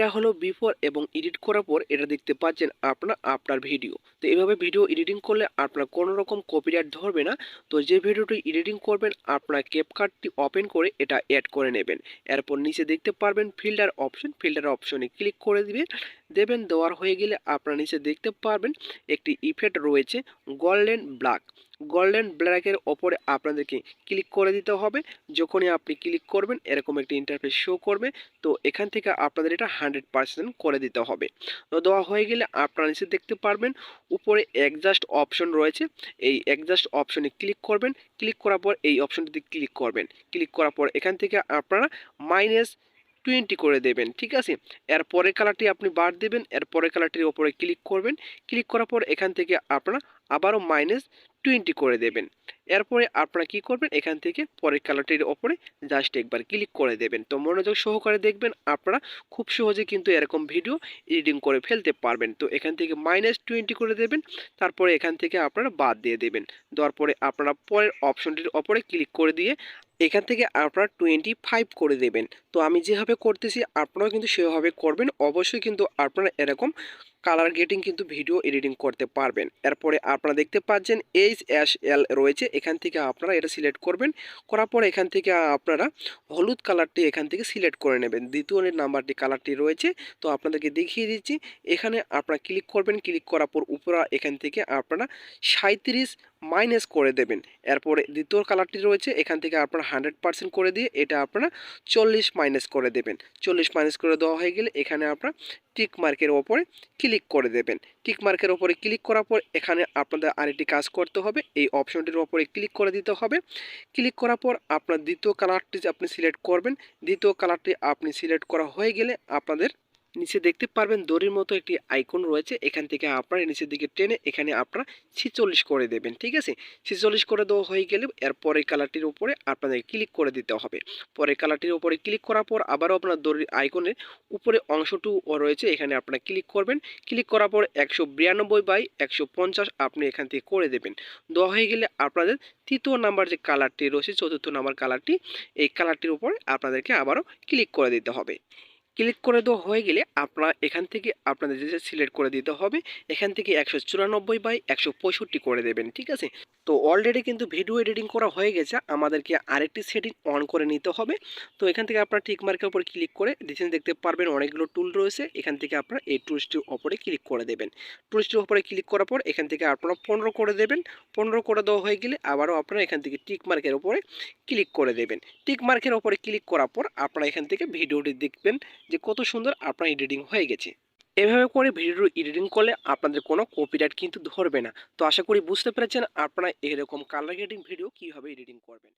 এটা হলো বিফোর এবং এডিট করার পর এটা দেখতে পাচ্ছেন আপনার আপনার ভিডিও তো এভাবে ভিডিও এডিটিং করলে আপনার কোনো রকম কপিরাইট ধরবে না। তো যে ভিডিওটি এডিটিং করবেন, আপনার ক্যাপকার্টটি ওপেন করে এটা অ্যাড করে নেবেন। এরপর নিচে দেখতে পারবেন ফিল্টার অপশন ফিল্টার অপশনে ক্লিক করে দিবেন দেবেন, দেওয়ার হয়ে গেলে আপনার নিচে দেখতে পারবেন একটি ইফেক্ট রয়েছে গোল্ডেন ব্ল্যাক গোল্ডেন ব্ল্যাকের ওপরে আপনাদেরকে ক্লিক করে দিতে হবে। যখনই আপনি ক্লিক করবেন, এরকম একটি ইন্টারফেস শো করবে। তো এখান থেকে আপনাদের এটা হান্ড্রেড পার্সেন্ট করে দিতে হবে। তো দেওয়া হয়ে গেলে আপনারা নিচে দেখতে পারবেন, উপরে অ্যাডজাস্ট অপশন রয়েছে। এই অ্যাডজাস্ট অপশনে ক্লিক করবেন। ক্লিক করার পর এই অপশনটিতে ক্লিক করবেন। ক্লিক করার পর এখান থেকে আপনারা মাইনাস টোয়েন্টি করে দেবেন, ঠিক আছে? এর পরের কালারটি আপনি বার দেবেন, এর পরের কালারটির ওপরে ক্লিক করবেন। ক্লিক করার পর এখান থেকে আপনারা আবারও মাইনাস টোয়েন্টি করে দেবেন। এরপরে আপনারা কি করবেন? এখান থেকে পরের কালারটির ওপরে জাস্ট একবার ক্লিক করে দেবেন। তো মনোযোগ সহকারে দেখবেন, আপনারা খুব সহজে কিন্তু এরকম ভিডিও এডিটিং করে ফেলতে পারবেন। তো এখান থেকে মাইনাস টোয়েন্টি করে দেবেন, তারপরে এখান থেকে আপনারা বাদ দিয়ে দেবেন। দেওয়ার পরে আপনারা পরের অপশনটির ওপরে ক্লিক করে দিয়ে এখান থেকে আপনারা টোয়েন্টি ফাইভ করে দেবেন। তো আমি যেভাবে করতেছি, আপনারাও কিন্তু সেভাবে করবেন। অবশ্যই কিন্তু আপনারা এরকম কালার গেটিং কিন্তু ভিডিও এডিটিং করতে পারবেন। এরপরে আপনারা দেখতে পাচ্ছেন এইচ এস এল রয়েছে, এখান থেকে আপনারা এটা সিলেক্ট করবেন। করার পর এখান থেকে আপনারা হলুদ কালারটি এখান থেকে সিলেক্ট করে নেবেন। দ্বিতীয় নাম্বারটি কালারটি রয়েছে, তো আপনাদেরকে দেখিয়ে দিচ্ছি। এখানে আপনারা ক্লিক করবেন। ক্লিক করার পর উপরা এখান থেকে আপনারা সাঁত্রিশ মাইনাস করে দেবেন। এরপরে দ্বিতীয় কালারটি রয়েছে, এখান থেকে আপনারা হান্ড্রেড পার্সেন্ট করে দিয়ে এটা আপনারা চল্লিশ মাইনাস করে দেবেন। চল্লিশ মাইনাস করে দেওয়া হয়ে গেলে এখানে আপনারা টিক মার্কের ওপরে ক্লিক করে দেবেন। টিক মার্কের ওপরে ক্লিক করার পর এখানে আপনাদের আরেকটি কাজ করতে হবে, এই অপশনটির ওপরে ক্লিক করে দিতে হবে। ক্লিক করার পর আপনার দ্বিতীয় কালারটি আপনি সিলেক্ট করবেন, দ্বিতীয় কালারটি আপনি সিলেক্ট করা হয়ে গেলে আপনাদের নিচে দেখতে পারবেন দড়ির মতো একটি আইকন রয়েছে। এখান থেকে আপনারা নিচের দিকে টেনে এখানে আপনারা ছিচল্লিশ করে দেবেন, ঠিক আছে? ছিচল্লিশ করে দেওয়া হয়ে গেলে এর পরের কালারটির উপরে আপনাদের ক্লিক করে দিতে হবে। পরের কালারটির উপরে ক্লিক করার পর আবারও আপনার দড়ির আইকনের উপরে অংশটু রয়েছে, এখানে আপনারা ক্লিক করবেন। ক্লিক করার পর একশো বিরানব্বই বাই একশো পঞ্চাশ আপনি এখান থেকে করে দেবেন। দেওয়া হয়ে গেলে আপনাদের তৃতীয় নাম্বার যে কালারটি রয়েছে, চতুর্থ নাম্বার কালারটি এই কালারটির উপরে আপনাদেরকে আবারও ক্লিক করে দিতে হবে। ক্লিক করে দেওয়া হয়ে গেলে আপনারা এখান থেকে আপনাদের যে সিলেক্ট করে দিতে হবে, এখান থেকে একশো চুরানব্বই বাই একশো পঁয়ষট্টি করে দেবেন, ঠিক আছে? তো অলরেডি কিন্তু ভিডিও এডিটিং করা হয়ে গেছে, আমাদেরকে আরেকটি সেটিং অন করে নিতে হবে। তো এখান থেকে আপনারা টিক মার্কের উপর ক্লিক করে ডিসেন দেখতে পারবেন অনেকগুলো টুল রয়েছে, এখান থেকে আপনারা এই টুলসটির ওপরে ক্লিক করে দেবেন। টুলসটির ওপরে ক্লিক করার পর এখান থেকে আপনারা পনেরো করে দেবেন, পনেরো করে দেওয়া হয়ে গেলে আবারও আপনারা এখান থেকে টিক মার্কের ওপরে ক্লিক করে দেবেন। টিক মার্কের ওপরে ক্লিক করার পর আপনারা এখান থেকে ভিডিওটি দেখবেন যে কত সুন্দর আপনার এডিটিং হয়ে গেছে। এভাবে করে ভিডিও এডিটিং করলে আপনাদের কোনো কপিরাইট কিন্তু ধরবে না। তো আশা করি বুঝতে পেরেছেন আপনারা এরকম কালার গ্রেডিং ভিডিও কীভাবে এডিটিং করবেন।